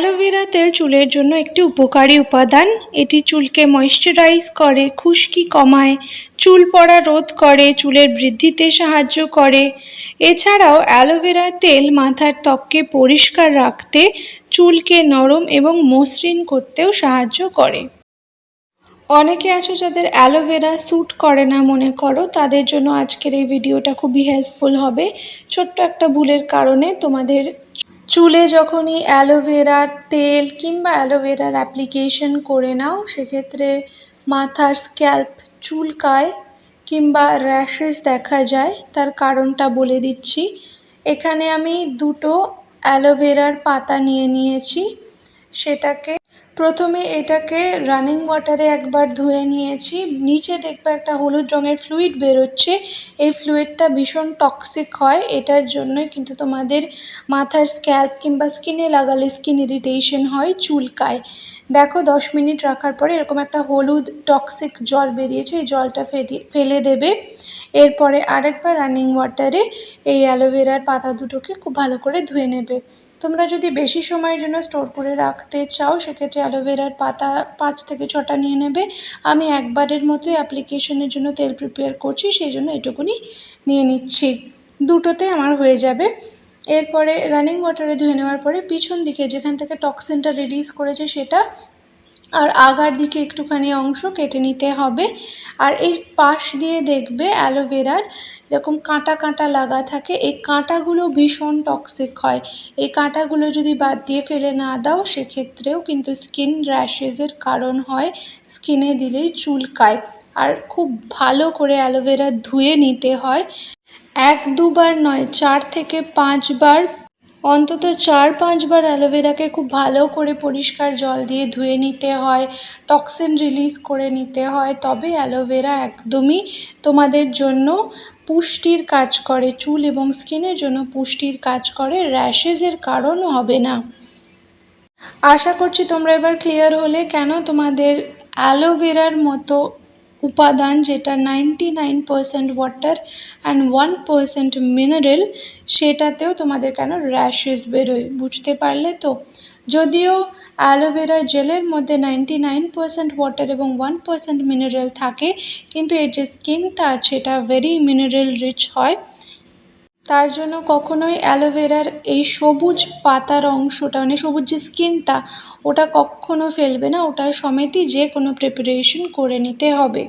Aloe vera তেল চুলের জন্য একটি উপকারী উপাদান। এটি চুলকে ময়শ্চারাইজ করে, খুশকি কমায়, চুল পড়া রোধ করে, চুলের বৃদ্ধিতে সাহায্য করে। এছাড়াও অ্যালোভেরা তেল মাথার ত্বককে পরিষ্কার রাখতে, চুলকে নরম এবং মসৃণ করতেও সাহায্য করে। অনেকে আছো যাদের অ্যালোভেরা স্যুট করে না, মনে করো, তাদের জন্য আজকের এই ভিডিওটা খুবই হেল্পফুল হবে। ছোট্ট একটা ভুলের কারণে তোমাদের চুলে যখনই অ্যালোভেরার তেল কিংবা অ্যালোভেরার অ্যাপ্লিকেশন করে নাও, সেক্ষেত্রে মাথার স্ক্যাল্প চুলকায় কিংবা র্যাশেস দেখা যায়। তার কারণটা বলে দিচ্ছি। এখানে আমি দুটো অ্যালোভেরার পাতা নিয়ে নিয়েছি। সেটাকে প্রথমে এটাকে রানিং ওয়াটারে একবার ধুয়ে নিয়েছি। নিচে দেখবে একটা হলুদ রঙের ফ্লুইড বেরোচ্ছে। এই ফ্লুইডটা ভীষণ টক্সিক হয়। এটার জন্যই কিন্তু তোমাদের মাথার স্ক্যাল্প কিংবা স্কিনে লাগালে স্কিন ইরিটেশন হয় চুলকায়। দেখো, দশ মিনিট রাখার পরে এরকম একটা হলুদ টক্সিক জল বেরিয়েছে। এই জলটা ফেলে দেবে। এরপরে আরেকবার রানিং ওয়াটারে এই অ্যালোভেরার পাতা দুটোকে খুব ভালো করে ধুয়ে নেবে। তোমরা যদি বেশি সময়ের জন্য স্টোর করে রাখতে চাও, সেক্ষেত্রে অ্যালোভেরার পাতা পাঁচ থেকে ছটা নিয়ে নেবে। আমি একবারের মতোই অ্যাপ্লিকেশনের জন্য তেল প্রিপেয়ার করছি, সেই জন্য এটুকুনি নিয়ে নিচ্ছি। দুটোতে আমার হয়ে যাবে। এরপরে রানিং ওয়াটারে ধুয়ে নেওয়ার পরে পিছন দিকে যেখান থেকে টক্সিনটা রিলিজ করেছে সেটা, আর আগার দিকে একটুখানি অংশ কেটে নিতে হবে। আর এই পাশ দিয়ে দেখবে অ্যালোভেরার এরকম কাঁটা কাঁটা লাগা থাকে, এই কাঁটাগুলো ভীষণ টক্সিক হয়। এই কাঁটাগুলো যদি বাদ দিয়ে ফেলে না দাও, সেক্ষেত্রেও কিন্তু স্কিন র্যাশেজের কারণ হয় স্কিনে দিলেই চুলকায়। আর খুব ভালো করে অ্যালোভেরা ধুয়ে নিতে হয়। এক দুবার নয়, চার থেকে পাঁচবার অন্তত চার পাঁচবার অ্যালোভেরাকে খুব ভালো করে পরিষ্কার জল দিয়ে ধুয়ে নিতে হয়, টক্সিন রিলিজ করে নিতে হয়। তবে অ্যালোভেরা একদমই তোমাদের জন্য পুষ্টির কাজ করে, চুল এবং স্কিনের জন্য পুষ্টির কাজ করে র্যাশেজের কারণ হবে না। আশা করছি তোমরা এবার ক্লিয়ার হলে কেন তোমাদের অ্যালোভেরার মতো উপাদান যেটা ninety nine percent water and one percent mineral সেটাতেও তোমাদের কেন র্যাশেস বেরোয় বুঝতে পারলে তো? যদিও অ্যালোভেরা জেলের মধ্যে নাইনটি নাইন পারসেন্ট ওয়াটার এবং ওয়ান পারসেন্ট মিনারেল থাকে, কিন্তু এর যে স্কিনটা আছে ভেরি মিনারেল রিচ হয়। তার জন্য কখনোই অ্যালোভেরার এই সবুজ পাতার অংশটা মানে সবুজ যে স্কিনটা ওটা কখনো ফেলবে না। ওটা সমেতই যে কোনো প্রিপারেশন করে নিতে হবে।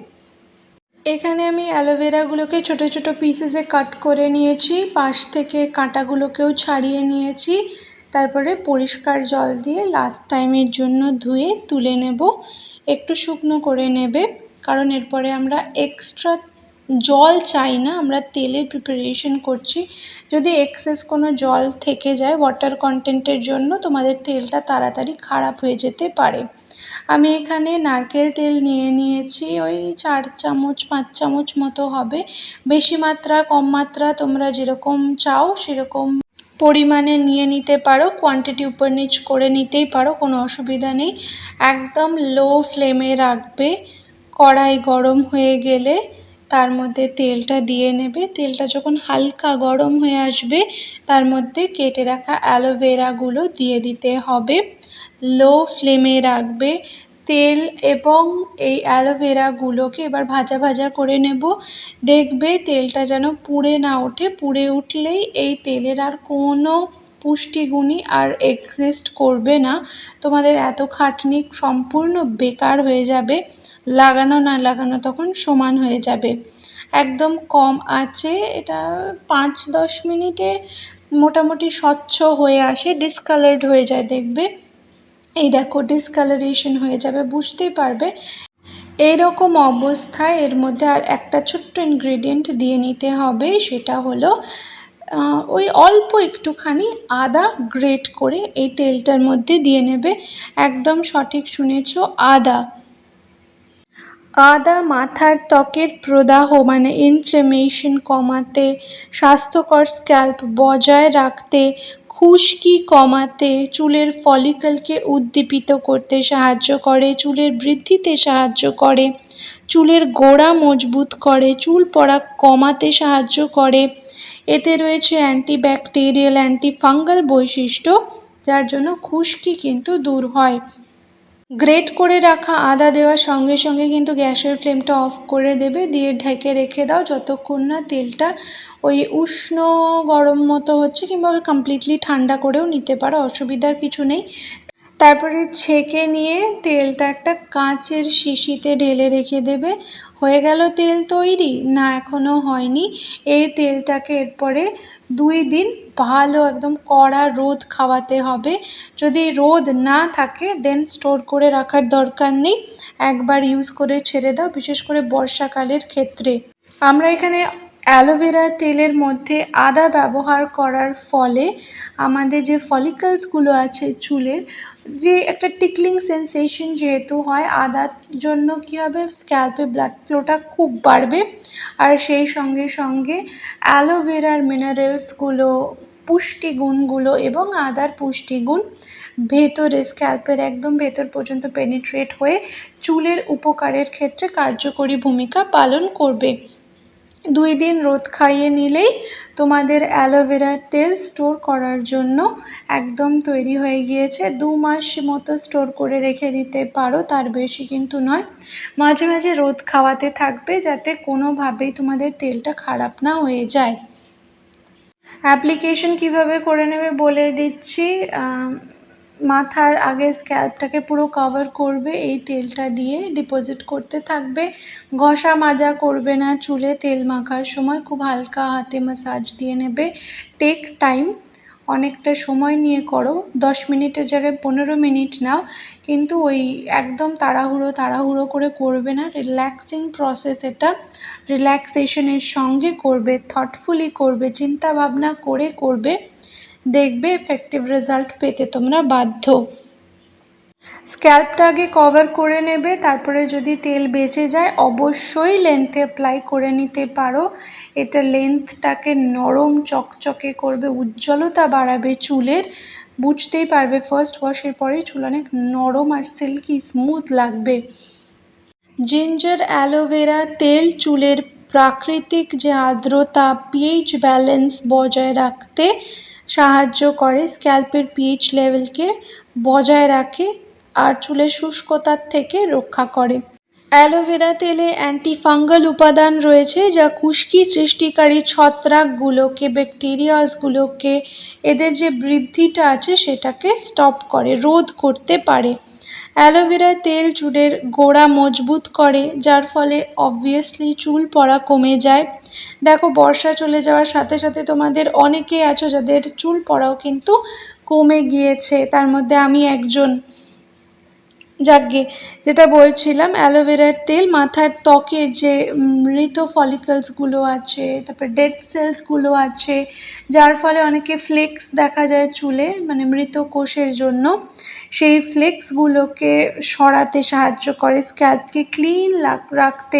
এখানে আমি অ্যালোভেরাগুলোকে ছোট ছোট পিসেসে কাট করে নিয়েছি। পাশ থেকে কাঁটাগুলোকেও ছাড়িয়ে নিয়েছি। তারপরে পরিষ্কার জল দিয়ে লাস্ট টাইমের জন্য ধুয়ে তুলে নেব। একটু শুকনো করে নেবে, কারণ এরপরে আমরা এক্সট্রা জল চাই না, আমরা তেলের প্রিপারেশন করছি। যদি এক্সেস কোনো জল থেকে যায় ওয়াটার কন্টেন্টের জন্য, তোমাদের তেলটা তাড়াতাড়ি খারাপ হয়ে যেতে পারে। আমি এখানে নারকেল তেল নিয়ে নিয়েছি, ওই চার চামচ, পাঁচ চামচ মতো হবে। বেশি মাত্রা, কম মাত্রা তোমরা যেরকম চাও সেরকম পরিমাণে নিয়ে নিতে পারো। কোয়ান্টিটি উপর নিচ করে নিতেই পারো, কোনো অসুবিধা নেই। একদম লো ফ্লেমে রাখবে। কড়াই গরম হয়ে গেলে তার মধ্যে তেলটা দিয়ে নেবে। তেলটা যখন হালকা গরম হয়ে আসবে, তার মধ্যে কেটে রাখা অ্যালোভেরাগুলো দিয়ে দিতে হবে। লো ফ্লেমে রাখবে তেল এবং এই অ্যালোভেরাগুলোকে এবার ভাজা ভাজা করে নেব। দেখবে তেলটা যেন পুড়ে না ওঠে। পুড়ে উঠলেই এই তেলের আর কোনো পুষ্টিগুণই আর এক্সিস্ট করবে না। তোমাদের এত খাটনি সম্পূর্ণ বেকার হয়ে যাবে। লাগানো না লাগানো তখন সমান হয়ে যাবে। একদম কম আছে, এটা পাঁচ দশ মিনিটে মোটামুটি স্বচ্ছ হয়ে আসে ডিসকালার্ড হয়ে যায় দেখবে। এই দেখো ডিসকালারেশন হয়ে যাবে, বুঝতেই পারবে। এইরকম অবস্থায় এর মধ্যে আর একটা ছোট্ট ইনগ্রেডিয়েন্ট দিয়ে নিতে হবে, সেটা হলো ওই অল্প একটুখানি আদা গ্রেট করে এই তেলটার মধ্যে দিয়ে নেবে। একদম সঠিক শুনেছ, আদা। আদা মাথার ত্বকের প্রদাহ মানে ইনফ্লেমেশন কমাতে, স্বাস্থ্যকর স্ক্যাল্প বজায় রাখতে, খুশকি কমাতে, চুলের ফলিকলকে উদ্দীপিত করতে সাহায্য করে, চুলের বৃদ্ধিতে সাহায্য করে, চুলের গোড়া মজবুত করে, চুল পড়া কমাতে সাহায্য করে। এতে রয়েছে অ্যান্টিব্যাকটেরিয়াল অ্যান্টিফাঙ্গাল বৈশিষ্ট্য, যার জন্য খুশকি কিন্তু দূর হয়। গ্রেট করে রাখা আদা দেওয়ার সঙ্গে সঙ্গে কিন্তু গ্যাসের ফ্লেমটা অফ করে দেবে। দিয়ে ঢেকে রেখে দাও যতক্ষণ না তেলটা ওই উষ্ণ গরম মতো হচ্ছে কিংবা কমপ্লিটলি ঠান্ডা করেও নিতে পারো, অসুবিধার কিছু নেই। তারপরে ছেঁকে নিয়ে তেলটা একটা কাঁচের শিশিতে ঢেলে রেখে দেবে। হয়ে গেল তেল তৈরি, না এখনও হয়নি। এই তেলটাকে এরপরে দুই দিন ভালো একদম কড়া রোদ খাওয়াতে হবে। যদি রোদ না থাকে দেন স্টোর করে রাখার দরকার নেই। একবার ইউজ করে ছেড়ে দাও, বিশেষ করে বর্ষাকালের ক্ষেত্রে। আমরা এখানে অ্যালোভেরা তেলের মধ্যে আদা ব্যবহার করার ফলে আমাদের যে ফলিকলসগুলো আছে চুলের, যে একটা টিকলিং সেন্সেশন যেহেতু হয়, আদার জন্য কী হবে? স্ক্যাল্পে ব্লাড ফ্লোটা খুব বাড়বে। আর সেই সঙ্গে সঙ্গে অ্যালোভেরার মিনারেলসগুলো পুষ্টিগুণগুলো এবং আদার পুষ্টিগুণ ভেতরে স্ক্যাল্পের একদম ভেতর পর্যন্ত পেনিট্রেট হয়ে চুলের উপকারের ক্ষেত্রে কার্যকরী ভূমিকা পালন করবে। দুই দিন রোদ খাইয়ে নিলেই তোমাদের অ্যালোভেরার তেল স্টোর করার জন্য একদম তৈরি হয়ে গিয়েছে। দু মাস মতো স্টোর করে রেখে দিতে পারো, তার বেশি কিন্তু নয়। মাঝে মাঝে রোদ খাওয়াতে থাকবে যাতে কোনোভাবেই তোমাদের তেলটা খারাপ না হয়ে যায়। অ্যাপ্লিকেশন কীভাবে করে নেবে বলে দিচ্ছি মাথার আগে স্ক্যাল্পটাকে পুরো কভার করবে, এই তেলটা দিয়ে ডিপোজিট করতে থাকবে। ঘষা মাজা করবে না, চুলে তেল মাখার সময় খুব হালকা হাতে ম্যাসাজ দিয়ে নেবে। টেক টাইম অনেকটা সময় নিয়ে করো। দশ মিনিটের জায়গায় পনেরো মিনিট নাও। কিন্তু ওই একদম তাড়াহুড়ো তাড়াহুড়ো করে করবে না। রিল্যাক্সিং প্রসেস এটা। রিল্যাক্সেশনের সঙ্গে করবে থটফুলি করবে চিন্তা ভাবনা করে করবে। দেখবে এফেক্টিভ রেজাল্ট পেতে তোমরা বাধ্য। স্ক্যাল্পটা আগে কভার করে নেবে, তারপরে যদি তেল বেঁচে যায়, অবশ্যই লেন্থে অ্যাপ্লাই করে নিতে পারো। এটা লেন্থটাকে নরম চকচকে করবে, উজ্জ্বলতা বাড়াবে চুলের। বুঝতেই পারবে ফার্স্ট ওয়াশের পরেই চুল অনেক নরম আর সিল্কি স্মুথ লাগবে। জিঞ্জার অ্যালোভেরা তেল চুলের প্রাকৃতিক যে আর্দ্রতা পিএইচ ব্যালেন্স বজায় রাখতে সাহায্য করে। স্ক্যাল্পের পিএইচ লেভেলকে বজায় রাখে। আর চুলের শুষ্কতার থেকে রক্ষা করে। অ্যালোভেরা তেলে অ্যান্টিফাঙ্গাল উপাদান রয়েছে যা খুশকি সৃষ্টিকারী ছত্রাকগুলোকে, ব্যাকটেরিয়াসগুলোকে, এদের যে বৃদ্ধিটা আছে সেটাকে স্টপ করে, রোধ করতে পারে। অ্যালোভেরা তেল চুলের গোড়া মজবুত করে, যার ফলে অবভিয়াসলি চুল পড়া কমে যায়। দেখো, বর্ষা চলে যাওয়ার সাথে সাথে তোমাদের অনেকেই আছো যাদের চুল পড়াও কিন্তু কমে গিয়েছে। তার মধ্যে আমি একজন যাকগে যেটা বলছিলাম অ্যালোভেরার তেল, মাথার ত্বকের যে মৃত ফলিকলসগুলো আছে, তারপর ডেড সেলসগুলো আছে, যার ফলে অনেকে ফ্লেক্স দেখা যায় চুলে মানে মৃত কোষের জন্য, সেই ফ্লেক্সগুলোকে সরাতে সাহায্য করে স্ক্যাল্পকে ক্লিন রাখতে,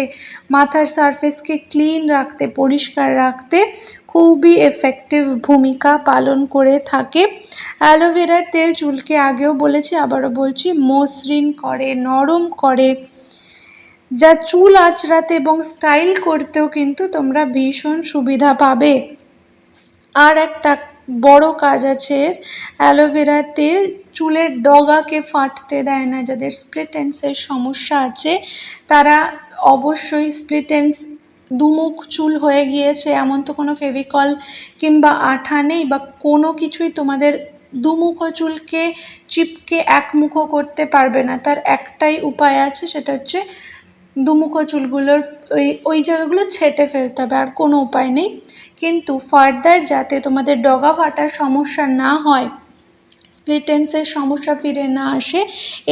মাথার সারফেসকে ক্লিন রাখতে, পরিষ্কার রাখতে খুবই এফেক্টিভ ভূমিকা পালন করে থাকে। অ্যালোভেরার তেল চুলকে আগেও বলেছি, আবারও বলছি, মসৃণ করে, নরম করে। যা চুল আঁচড়াতে এবং স্টাইল করতেও কিন্তু তোমরা ভীষণ সুবিধা পাবে। আর একটা বড় কাজ আছে এর অ্যালোভেরা তেল চুলের ডগাকে ফাটতে দেয় না, যাদের স্প্লিটেন্সের সমস্যা আছে, তারা অবশ্যই স্প্লিটেন্স দুমুখ চুল হয়ে গিয়েছে, এমন তো কোনো ফেভিকল কিংবা আঠা নেই বা কোনো কিছুই তোমাদের দুমুখো চুলকে চিপকে একমুখো করতে পারবে না। তার একটাই উপায় আছে, সেটা হচ্ছে দুমুখো চুলগুলোর ওই ওই জায়গাগুলো ছেটে ফেলতে হবে, আর কোনো উপায় নেই। কিন্তু ফার্দার যাতে তোমাদের ডগা ফাটার সমস্যা না হয় স্প্লিটেন্সের সমস্যা ফিরে না আসে,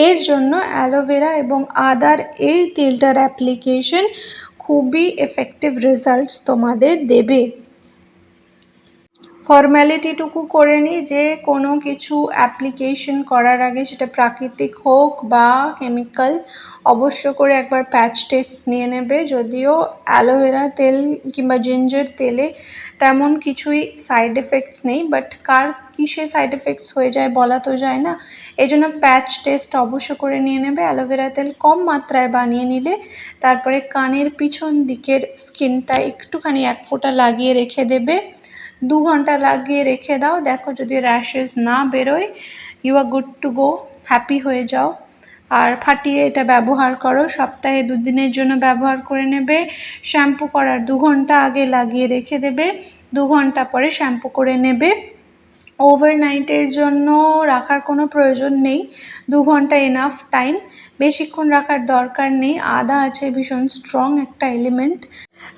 এর জন্য অ্যালোভেরা এবং আদার এই তেলটার অ্যাপ্লিকেশন খুবই এফেক্টিভ রেজাল্টস তোমাদের দেবে। ফর্ম্যালিটিটুকু করে নিই যে কোনো কিছু অ্যাপ্লিকেশন করার আগে সেটা প্রাকৃতিক হোক বা কেমিক্যাল অবশ্য করে একবার প্যাচ টেস্ট নিয়ে নেবে। যদিও অ্যালোভেরা তেল কিংবা জিঞ্জার তেলে তেমন কিছুই সাইড এফেক্টস নেই বাট কার কিসে সাইড এফেক্টস হয়ে যায় বলা তো যায় না। এই জন্য প্যাচ টেস্ট অবশ্য করে নিয়ে নেবে। অ্যালোভেরা তেল কম মাত্রায় বানিয়ে নিলে তারপরে কানের পিছন দিকের স্কিনটা একটুখানি এক ফোঁটা লাগিয়ে রেখে দেবে। দু ঘণ্টা লাগিয়ে রেখে দাও। দেখো যদি র্যাশেস না বেরোয় you are good to go happy হয়ে যাও। আর ফাটিয়ে এটা ব্যবহার করো। সপ্তাহে দুদিনের জন্য ব্যবহার করে নেবে। শ্যাম্পু করার দু ঘণ্টা আগে লাগিয়ে রেখে দেবে। দু ঘণ্টা পরে শ্যাম্পু করে নেবে। ওভারনাইটের জন্য রাখার কোনো প্রয়োজন নেই। দু ঘণ্টা এনাফ টাইম বেশিক্ষণ রাখার দরকার নেই। আদা আছে ভীষণ স্ট্রং একটা এলিমেন্ট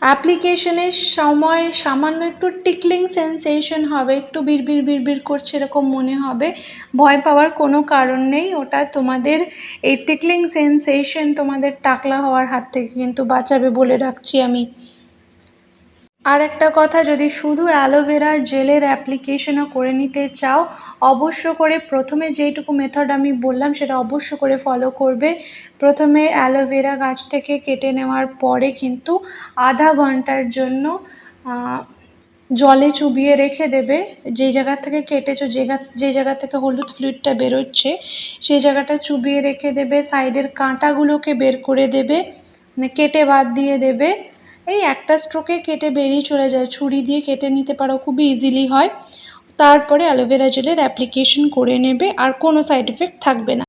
অ্যাপ্লিকেশনের সময় সামান্য একটু টিকলিং সেন্সেশন হবে। একটু বিড়বিড় বিড়বিড় করছে এরকম মনে হবে। ভয় পাওয়ার কোনো কারণ নেই। ওটা তোমাদের এই টিকলিং সেন্সেশন তোমাদের টাকলা হওয়ার হাত থেকে কিন্তু বাঁচাবে বলে রাখছি আমি। আর একটা কথা, যদি শুধু অ্যালোভেরা জেলের অ্যাপ্লিকেশনও করে নিতে চাও, অবশ্য করে প্রথমে যেইটুকু মেথড আমি বললাম, সেটা অবশ্য করে ফলো করবে। প্রথমে অ্যালোভেরা গাছ থেকে কেটে নেওয়ার পরে কিন্তু আধা ঘণ্টার জন্য জলে চুবিয়ে রেখে দেবে। যেই জায়গা থেকে কেটেছো, যে জায়গা থেকে হলুদ ফ্লুইডটা বেরোচ্ছে, সেই জায়গাটা চুবিয়ে রেখে দেবে। সাইডের কাঁটাগুলোকে বের করে দেবে মানে কেটে বাদ দিয়ে দেবে। এই একটা স্ট্রোকে কেটে বেরিয়ে চলে যায়। ছুরি দিয়ে কেটে নিতে পারো, খুবই ইজিলি হয়। তারপরে অ্যালোভেরা জেলের অ্যাপ্লিকেশন করে নেবে, আর কোনো সাইড এফেক্ট থাকবে না।